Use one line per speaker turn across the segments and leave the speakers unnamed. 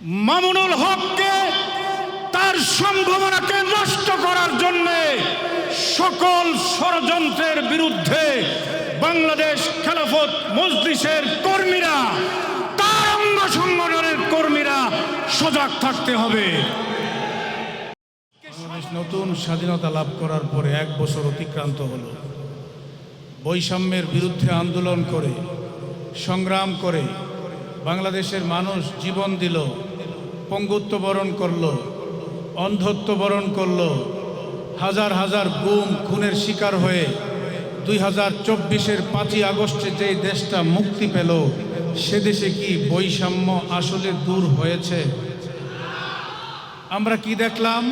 মামুনুল হককে তার সম্ভাবনাকে নষ্ট করার জন্য সকল ষড়যন্ত্রের বিরুদ্ধে বাংলাদেশ খেলাফত মজলিসের কর্মীরা, তার অঙ্গ সংগঠনের কর্মীরা সজাগ থাকতে হবে।
নতুন স্বাধীনতা লাভ করার পরে এক বছর অতিক্রান্ত হলো। বৈষম্যের বিরুদ্ধে আন্দোলন করে, সংগ্রাম করে বাংলাদেশের মানুষ জীবন দিল। পঙ্গুত্ব বরণ করল, অন্ধত্ব বরণ করল, হাজার হাজার গুম খুনের শিকার হয়ে দুই হাজার চব্বিশের পাঁচই আগস্টে যে দেশটা মুক্তি পেল, সে দেশে কি বৈষম্য আসলে দূর হয়েছে? আমরা কি দেখলাম?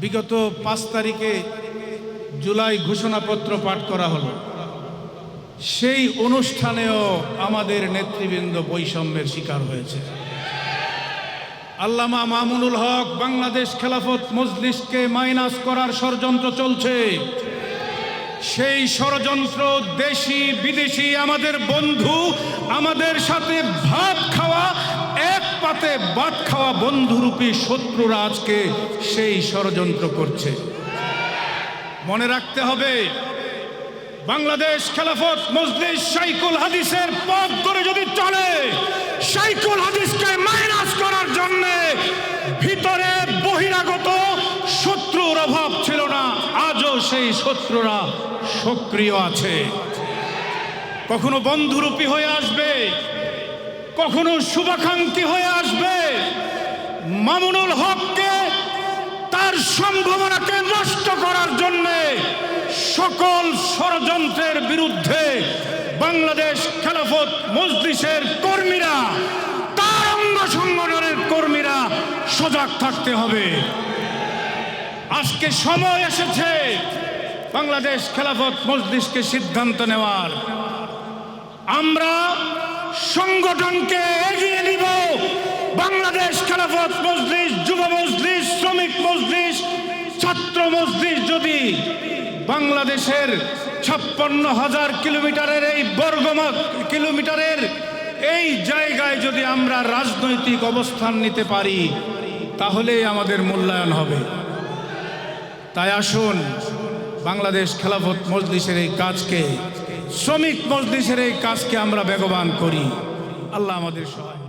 বিগত পাঁচ তারিখে জুলাই ঘোষণাপত্র পাঠ করা হলো। সেই অনুষ্ঠানেও আমাদের নেতৃবৃন্দ বৈষম্যের শিকার হয়েছে। আল্লামা মামুনুল হক বাংলাদেশ খেলাফত মজলিসকে মাইনাস করার ষড়যন্ত্র চলছে। সেই ষড়যন্ত্র দেশি, বিদেশি, আমাদের বন্ধু, আমাদের সাথে ভাত খাওয়া, এক পাতে ভাত খাওয়া বন্ধুরূপী শত্রুরা আজকে সেই ষড়যন্ত্র করছে। মনে রাখতে হবে, বাংলাদেশ খেলাফত মজলিস সাইকুল হাদিসের পথ ধরে যদি শত্রুরা সক্রিয় আছে। কখনো বন্ধুরূপী হয়ে আসবে, কখনো শুভাকাঙ্ক্ষী হয়ে আসবে। মামুনুল হককে তার সম্ভাবনাকে নষ্ট করার জন্য সকল ষড়যন্ত্রের বিরুদ্ধে বাংলাদেশ খেলাফত মজলিসের কর্মীরা, তার অঙ্গ সংগঠনের কর্মীরা সজাগ থাকতে হবে। আজকে সময় এসেছে বাংলাদেশ খেলাফত মজলিসকে সিদ্ধান্ত নেওয়ার। আমরা সংগঠনকে এগিয়ে নিব। বাংলাদেশ খেলাফত মজলিস, যুব মজলিস, শ্রমিক মজলিস, ছাত্র মজলিস যদি বাংলাদেশের ছাপ্পান্ন হাজার কিলোমিটারের এই বর্গমত কিলোমিটারের এই জায়গায় যদি আমরা রাজনৈতিক অবস্থান নিতে পারি, তাহলেই আমাদের মূল্যায়ন হবে। তাই আসুন বাংলাদেশ খেলাফত মজলিসের এই কাজকে, শ্রমিক মজলিসের এই কাজকে আমরা বেগবান করি। আল্লাহ আমাদের সহায়